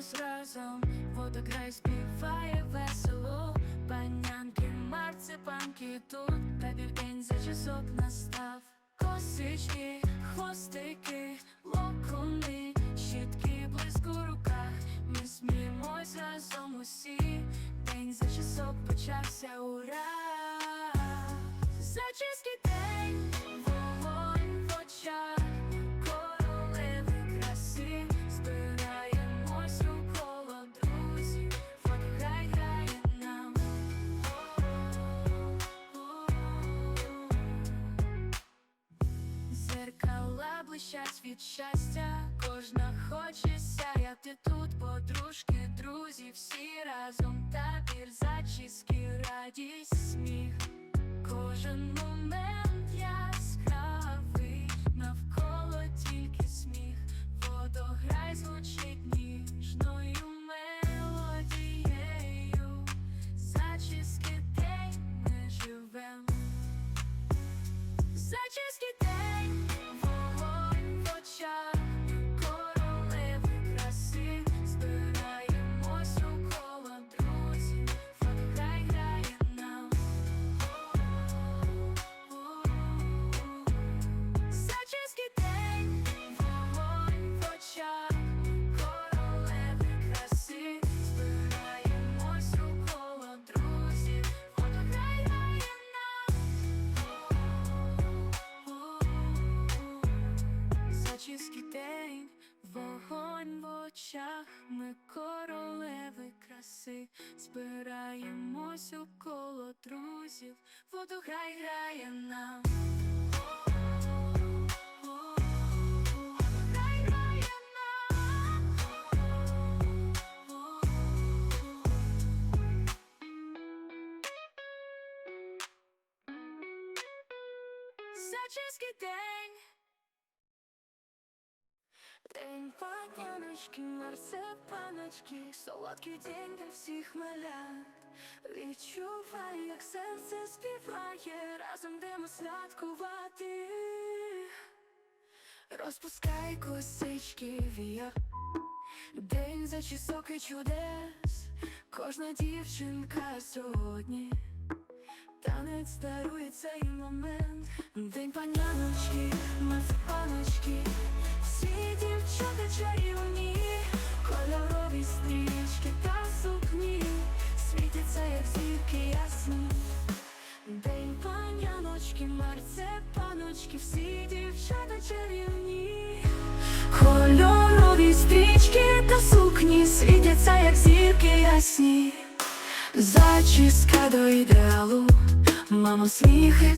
Збираємось разом, водограй співає весело, панянки, марципанки тут, та день за часок настав. Косички, хвостики, локони, щітки близько в руках. Ми сміємось разом усі, день за часок почався, ура! Зачіски Блищать від щастя, кожна хоче сяяти тут, подружки, друзі, всі разом табір, зачіски, радість, сміх. Кожен момент яскравий, навколо тільки сміх, водограй звучить ніжною мелодією, зачіски день ми живем. Зачіски нам. День, вогонь в очах, ми королеви краси, збираємось у коло друзів, нам. Водограй грає нам. Зачіски день. День паняночки, марципаночки, солодкий день для всіх малят. Відчувай, як серце співає, разом йдемо святкувати. Розпускай косички вія, день зачісок і чудес, кожна дівчинка сьогодні. Танець дарує цей момент День паняночки, марципаночки Кольорові стрічки та сукні. Світяться, як зірки ясні. День паняночки, марципаночки Всі дівчата чарівні. Кольорові стрічки та сукні Світяться, як зірки ясні. Зачіска до ідеалу, мамо сміхи